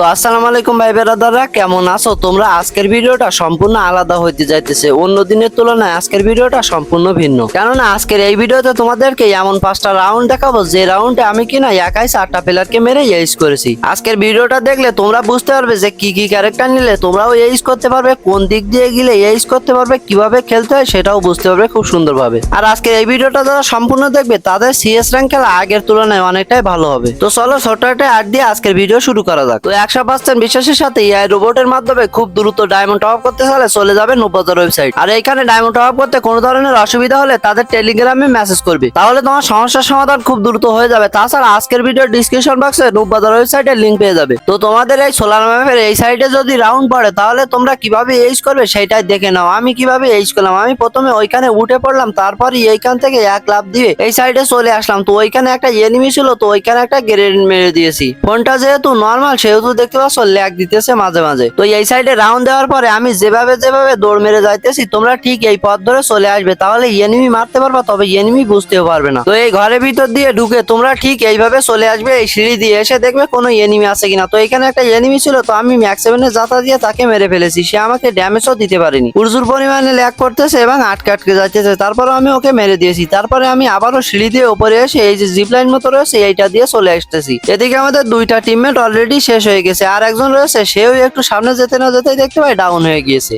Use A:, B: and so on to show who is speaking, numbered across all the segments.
A: তো আসসালামু আলাইকুম ভাই বেরাদাররা, কেমন আছো তোমরা? আজকের ভিডিওটা সম্পূর্ণ আলাদা হইতে যাইতেছে। অন্য দিনের তুলনায় আজকের ভিডিওটা সম্পূর্ণ ভিন্ন। কেননা আজকের এই ভিডিওতে তোমাদেরকে এমন পাঁচটা রাউন্ড দেখাবো, যে রাউন্ডে আমি কিনা একাই চারটা প্লেয়ারকে মেরে ইউজ করেছি। আজকের ভিডিওটা দেখলে তোমরা বুঝতে পারবে যে কি কি ক্যারেক্টার নিলে তোমরাও ইউজ করতে পারবে, কোন দিক দিয়ে গেলে ইউজ করতে পারবে, কীভাবে খেলতে হয় সেটাও বুঝতে পারবে খুব সুন্দরভাবে। আর আজকের এই ভিডিওটা যারা সম্পূর্ণ দেখবে, তাদের সিএস র্যাঙ্ক খেলা আগের তুলনায় অনেকটাই ভালো হবে। তো চলো ছোট্ট একটা আট দিয়ে আজকের ভিডিও শুরু করা যাক। তো একশো পার্সেন্ট বিশ্বাসের সাথে এই রোবটের মাধ্যমে খুব দ্রুত ডায়মন্ড টপ করতে হলে চলে যাবে নব্বতার ওয়েবসাইট আর এখানে ডায়মন্ড টপ করতে কোনো ধরনের অসুবিধা হলে তাদের টেলিগ্রামে মেসেজ করবে। তাহলে তোমার সমস্যার সমাধান খুব দ্রুত হয়ে যাবে। তাছাড়া আজকের ভিডিও ডিসক্রিপশন বক্সে নব্বতার ওয়েবসাইটের লিঙ্ক পেয়ে যাবে। তো তোমাদের এই সোলার ম্যাপের এই সাইডে যদি রাউন্ড পড়ে, তাহলে তোমরা কীভাবে এইজ করবে সেটাই দেখে নাও। আমি কীভাবে এইজ করলাম? আমি প্রথমে ওইখানে উঠে পড়লাম তারপরে এইখান থেকে এক লাভ দিয়ে এই সাইডে চলে আসলাম। তো ওইখানে একটা এনিমি ছিল, তো ওইখানে একটা গ্রেনেড মেরে দিয়েছি। ফোনটা যেহেতু নর্মাল সেহেতু দেখতে পাচ্ছ ল্যাগ দিতেছে মাঝে মাঝে। তো এই সাইডে রাউন্ড দেওয়ার পরে আমি যেভাবে যেভাবে দৌড় মেরে যাইতেছি, তোমরা ঠিক এই পথ ধরে চলে আসবে। তাহলে এনিমি মারতে পারবা, তবে এনিমি বুঝতেও পারবে না। তো এই ঘরের ভিতর দিয়ে ঢুকে তোমরা ঠিক এইভাবে চলে আসবে, এই সিঁড়ি দিয়ে এসে দেখবে কোনো এনিমি আছে কিনা। তো এখানে একটা এনিমি ছিল, তো আমি ম্যাক্স সেভেনের যাতা দিয়ে তাকে মেরে ফেলেছি। সে আমাকে ড্যামেজও দিতে পারেনি। প্রচুর পরিমাণে ল্যাগ করতেছে এবং আটকে আটকে যাইতেছে। তারপরে আমি ওকে মেরে দিয়েছি। তারপরে আমি আবারও সিঁড়ি দিয়ে উপরে এসে, এই যে জিপলাইন মতো রয়েছে, এইটা দিয়ে চলে আসতেছি। এদিকে আমাদের দুইটা টিমমেট অলরেডি শেষ হয়ে গেছে। আর একজন রয়েছে সেও একটু সামনে যেতে না যেতেই দেখতে পাই ডাউন হয়ে গিয়েছে.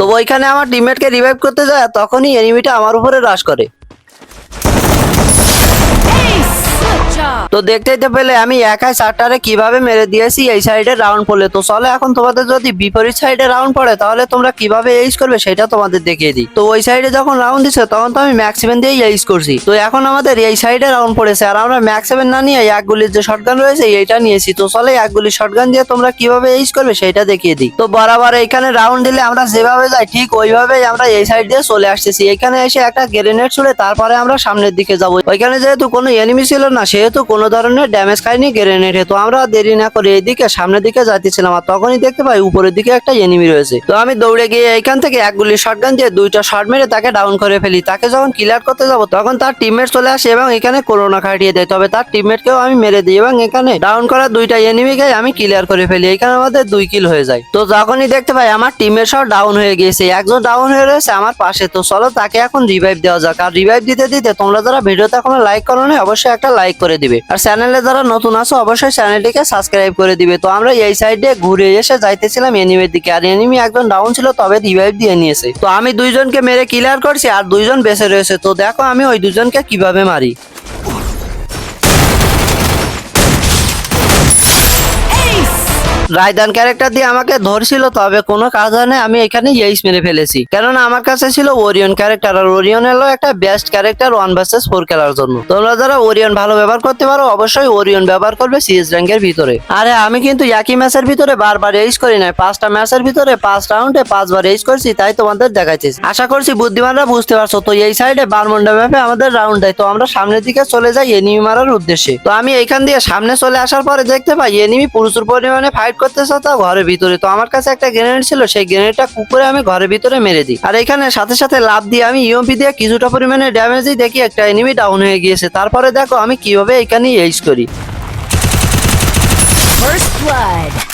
A: তো ওইখানে আমার টিমমেটকে রিভাইভ করতে যায় তখনই এনিমিটা আমার উপরে রাশ করে। তো দেখতেই তো পেলে আমি একাই চারটারে কীভাবে মেরে দিয়েছি এই সাইডে রাউন্ড পড়লে তো চলে এখন তোমাদের যদি বিপরীত সাইডে রাউন্ড পড়ে, তাহলে তোমরা কীভাবে এইজ করবে সেটা তোমাদের দেখিয়ে দিই। তো ওই সাইডে যখন রাউন্ড দিছে, তখন তো আমি ম্যাক্স সেভেন দিয়েই এইজ করছি। তো এখন আমাদের এই সাইডে রাউন্ড পড়েছে, আর আমরা ম্যাক্স সেভেন না নিয়ে এক গুলির যে শটগান রয়েছে, এইটা নিয়েছি। তো চলে এক গুলির শটগান দিয়ে তোমরা কীভাবে এইজ করবে সেটা দেখিয়ে দিই। তো বরাবর এইখানে রাউন্ড দিলে আমরা যেভাবে যাই, ঠিক ওইভাবেই আমরা এই সাইড দিয়ে চলে আসতেছি। এখানে এসে একটা গ্রেনেড ছুড়ে তারপরে আমরা সামনের দিকে যাব। ওইখানে যেহেতু কোনো এনিমি ছিল না, সেহেতু কোনো ধরনের ড্যামেজ খাইনি গ্রেনেডে তো আমরা দেরি না করে এইদিকে সামনের দিকে যাইতেছিলাম আর তখনই দেখতে পাই উপরের দিকে একটা এনিমি রয়েছে। তো আমি দৌড়ে গিয়ে এইখান থেকে এক গুলি শটগান দিয়ে দুইটা শট মেরে তাকে ডাউন করে ফেলি। তাকে যখন ক্লিয়ার করতে যাব, তখন তার টিমমেট চলে আসে এবং এখানে করোনা খাটিয়ে দেয়। তবে তার টিমমেটকেও আমি মেরে দিই এবং এখানে ডাউন করা দুইটা এনিমিকে আমি ক্লিয়ার করে ফেলি। এখানে আমাদের দুই কিল হয়ে যায়। তো যখনই দেখতে পাই আমার টিমের সব ডাউন হয়ে গিয়েছে। একজন ডাউন হয়ে রয়েছে আমার পাশে। তো চলো তাকে এখন রিভাইভ দেওয়া যাক। আর রিভাইভ দিতে দিতে তোমরা যারা ভিডিওতে এখনও লাইক করো না অবশ্যই একটা লাইক করে দিবে। আর চ্যানেলে যারা নতুন আছো, অবশ্যই চ্যানেলটিকে সাবস্ক্রাইব করে দিবে। তো আমরা এই সাইডে ঘুরে এসে যাইতেছিলাম এনিমির দিকে। আর এনিমি একজন ডাউন ছিল, তবে রিভাইভ দিয়ে নিয়েছে। তো আমি দুইজনকে মেরে ক্লিয়ার করছি, আর দুইজন বেঁচে রয়েছে। তো দেখো আমি ওই দুজনকে কীভাবে মারি। রায়দান ক্যারেক্টার দিয়ে আমাকে ধরছিল, তবে কোনো না আমি এখানে ইয়েস মেরে ফেলেছি। কেননা আমার কাছে ছিল ওরিয়ন ক্যারেক্টার আর ওরিয়ন হলো একটা best character one versus four খেলার জন্য। তোমরা যারা ওরিয়ন ভালো ব্যবহার করতে পারো, অবশ্যই ওরিয়ন ব্যবহার করবে সিএস র্যাঙ্কের ভিতরে। আরে, আমি কিন্তু একই ম্যাচের ভিতরে বারবার এইজ করি নাই। পাঁচটা ম্যাচের ভিতরে পাঁচ রাউন্ডে পাঁচবার এইজ করছি, তাই তোমাদের দেখাচ্ছি আশা করছি বুদ্ধিমানরা বুঝতে পারছ, তো এই সাইডে বারমন্ডা ম্যাপে আমাদের রাউন্ড দেয়। তো আমরা সামনের দিকে চলে যাই এনিমি মারার উদ্দেশ্যে। তো আমি এইখান দিয়ে সামনে চলে আসার পরে দেখতে পাই এনিমি প্রচুর পরিমাণে ফাইট করতেছে তা ঘরের ভিতরে? তো আমার কাছে একটা গ্রেনেড ছিল, সেই গ্রেনেডটা কুকুরে আমি ঘরের ভিতরে মেরে দিই। আর এখানে সাথে সাথে লাভ দিয়ে আমি ইউএমপি দিয়ে কিছুটা পরিমাণে ড্যামেজ দেখি একটা এনিমি ডাউন হয়ে গিয়েছে। তারপরে দেখো আমি কীভাবে এখানে ইউজ করি।
B: First blood.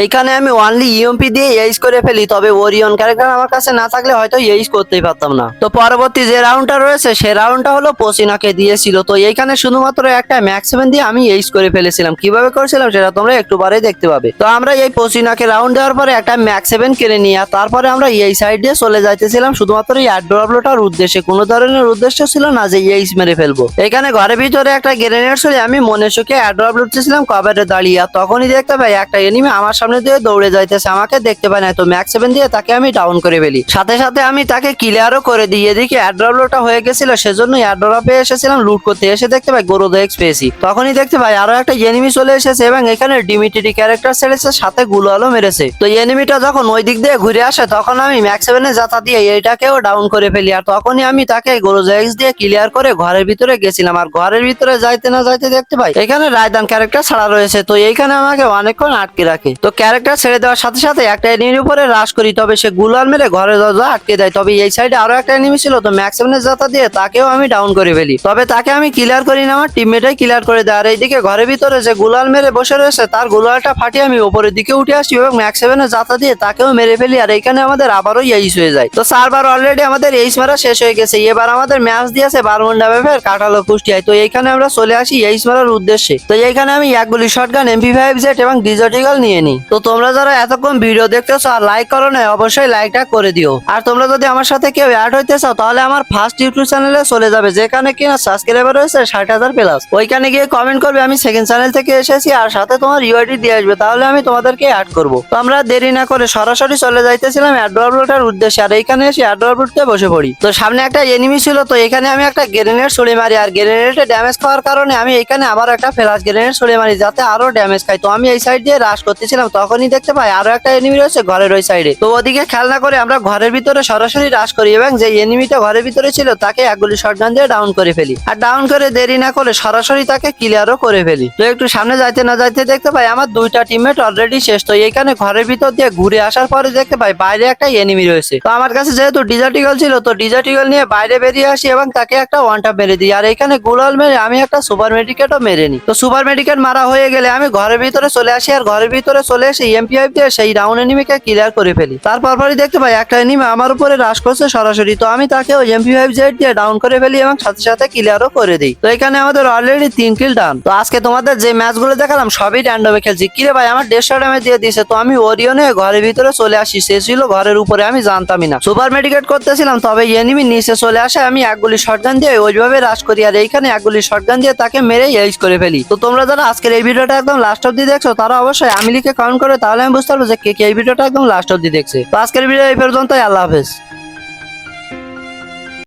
A: এইখানে আমি ওনলি ইএমপি দিয়ে এইজ করে ফেলি, তবে ওরিয়ন ক্যারেক্টার আমার কাছে না থাকলে হয়তো এইজ করতেই পারতাম না। তো পরবর্তী যে রাউন্ডটা রয়েছে, সে রাউন্ডটা হলো পসিনাকে দিয়েছিল। তো এইখানে শুধুমাত্র একটা ম্যাক্স সেভেন দিয়ে আমি এইজ করে ফেলেছিলাম। কীভাবে করেছিলাম সেটা তোমরা একটু পরেই দেখতে পাবে। তো আমরা এই পসিনাকে রাউন্ড দেওয়ার পরে একটা ম্যাক্স সেভেন কিনে নিয়ে তারপরে আমরা এই সাইড দিয়ে চলে যাইতেছিলাম। শুধুমাত্র এই অ্যাড্রোটার উদ্দেশ্যে, কোনো ধরনের উদ্দেশ্য ছিল না যে এইজ মেরে ফেলব। এখানে ঘরের ভিতরে একটা গ্রেনেড ছিল আমি মনে সুখে অ্যাড্রপ লুটতেছিলাম কভারে দাঁড়িয়ে। তখনই দেখতে পাই একটা এনিমি আমার সামনে দিয়ে দৌড়ে যাইতেছে, আমাকে দেখতে পায় না, তো ম্যাক্স সেভেন দিয়ে তাকে আমি ডাউন করে ফেলি। সাথে সাথে আমি তাকে ক্লিয়ারও করে দিই, এদিকে অ্যাড্রপটা হয়ে গেছিল সেজন্য অ্যাড্রপে এসেছিলাম লুট করতে এসে দেখতে পাই গোরোদো এক্স পেয়েছি। তখনই দেখতে পাই আরও একটা এনিমি চলে এসেছে এবং এখানে ডিমিটিটি ক্যারেক্টার ছেড়েছে, সাথে গুলো আলো মেরেছে। তো এনিমিটা যখন ওই দিক দিয়ে ঘুরে আসে, তখন আমি ম্যাক্স সেভেনে যাতা দিয়ে এইটাকেও ডাউন করে ফেলি। আর তখনই আমি তাকে গোরোদো এক্স দিয়ে ক্লিয়ার করে ঘরের ভিতরে গেছিলাম। আর ঘরের ভিতরে যাইতে না যাইতে দেখতে পাই, এখানে রায়দান ক্যারেক্টার ছাড়া রয়েছে, তো এইখানে আমাকে অনেকক্ষণ আটকে রাখে। তো ক্যারেক্টার ছেড়ে দেওয়ার সাথে সাথে একটা এনিমির উপরে রাশ করি, তবে সে গুলাল মেরে ঘরে দরজা আটকে দেয়। তবে এই সাইডে আরও একটা এনিমি ছিল, তো ম্যাক্সিমামের যাতা দিয়ে তাকেও আমি ডাউন করে ফেলি। তবে তাকে আমি ক্লিয়ার করি না, আমার টিমমেটাই ক্লিয়ার করে দেয়। আর এইদিকে ঘরের ভিতরে যে গুলাল মেরে বসে রয়েছে, তার গুলালটা ফাটিয়ে আমি উপরের দিকে উঠে আসি এবং ম্যাক্সিমামের যাতা দিয়ে তাকেও মেরে ফেলি। আর এইখানে আমাদের আবারও এইস হয়ে যায়। তো চারবার অলরেডি আমাদের এইস মারা শেষ হয়ে গেছে। এবার আমাদের ম্যাচ দিয়েছে বারমুন্ডা ব্যাপের কাটালো কুষ্টিয়ায়। তো এইখানে আমরা চলে আসি এইস মারার উদ্দেশ্যে। তো এইখানে আমি এক গুলি শটগান এমপি ফাইভ জেট এবং ডিজটিগাল নিয়ে নিই। তো তোমরা যারা এতক্ষণ ভিডিও দেখতেছো আর লাইক করো না অবশ্যই লাইকটা করে দিও। আর তোমরা যদি আমার সাথে কেউ অ্যাড হইতে চাও, তাহলে আমার ফার্স্ট ইউটিউব চ্যানেলে চলে যাবে, যেখানে কিনা সাবস্ক্রাইবার রয়েছে ষাট হাজার প্লাস ওইখানে গিয়ে কমেন্ট করবে, আমি সেকেন্ড চ্যানেল থেকে এসেছি আর সাথে তোমার ইউআইডি দিয়ে আসবে, তাহলে আমি তোমাদেরকে অ্যাড করব। তো আমরা দেরি না করে সরাসরি চলে যাইতেছিলাম অ্যাড্রোটার উদ্দেশ্যে, আর এইখানে এসে অ্যাড্রোটে বসে পড়ি। তো সামনে একটা এনিমি ছিল, তো এখানে আমি একটা গ্রেনেড ছুড়ে মারি, আর গ্রেনেডে ড্যামেজ খাওয়ার কারণে আমি এখানে আবার একটা ফ্লাশ গ্রেনেড ছুড়ে মারি, যাতে আরও ড্যামেজ খাই তো আমি এই সাইড দিয়ে রাশ করতেছিলাম তখনই দেখতে পাই আরও একটা এনিমি রয়েছে ঘরের ওই সাইডে তো ওদিকে খেয়াল না করে আমরা ঘরের ভিতরে সরাসরি রাশ করি এবং যে এনিমিটা ঘরের ভিতরে ছিল তাকে এক গুলি শটগান দিয়ে ডাউন করে ফেলি। আর ডাউন করে দেরি না করে সরাসরি তাকে ক্লিয়ারও করে ফেলি। তো একটু সামনে যাইতে না যাইতে দেখতে পাই আমার দুইটা টিমমেট অলরেডি শেষ। তো এইখানে ঘরের ভিতর দিয়ে ঘুরে আসার পরে দেখতে পাই বাইরে একটা এনিমি রয়েছে। তো আমার কাছে যেহেতু ডিজার্টিগল ছিল, তো ডিজার্টিগল নিয়ে বাইরে বেরিয়ে আসি এবং তাকে একটা ওয়ান টাপ মেরে দিই। আর এখানে গুলাল মেরে আমি একটা সুপার মেডিকেটও মেরে নিই। তো সুপার মেডিকেট মারা হয়ে গেলে আমি ঘরের ভিতরে চলে আসি, আর ঘরের ভিতরে চলে এসে এমপি দিয়ে সেই ডাউন এনিমিকে ক্লিয়ার করে ফেলি। তারপর পরই দেখতে পাই একটা এনিমি আমার উপরে রাশ করছে সরাসরি। তো আমি তাকে ওই এমপি ফাইভ জেড দিয়ে ডাউন করে ফেলি এবং সাথে সাথে ক্লিয়ারও করে দিই। তো এখানে আমাদের অলরেডি তিন কিল ডান তো আজকে তোমাদের যে ম্যাচগুলো দেখালাম, সবই র্যান্ডমে খেলছি। কিরে ভাই, আমার দেড়শো ড্যামেজ দিয়ে দিয়েছে। তো আমি ওরিয়নে ঘরের ভিতরে চলে আসি। সে ছিল ঘরের উপরে, আমি জানতামই না। সুপার মেডিকেট করতেছিলাম, তবে এনিমি নিচে চলে আসে, আমি এক গুলি শটগান দিয়ে ওইভাবে রাশ করি আর এইখানে এক গুলি শটগান দিয়ে তাকে মেরে এইচ করে ফেলি। তো তোমরা যারা আজকের এই ভিডিওটা একদম লাস্ট অব্দি দেখছ, তারা অবশ্যই আমি লিখে কমেন্ট করে, তাহলে আমি বুঝতে পারব যে কে কে এই ভিডিওটা একদম লাস্ট অব্দি দেখছে। তো আজকের ভিডিও এই পর্যন্তই, আল্লাহ হাফেজ।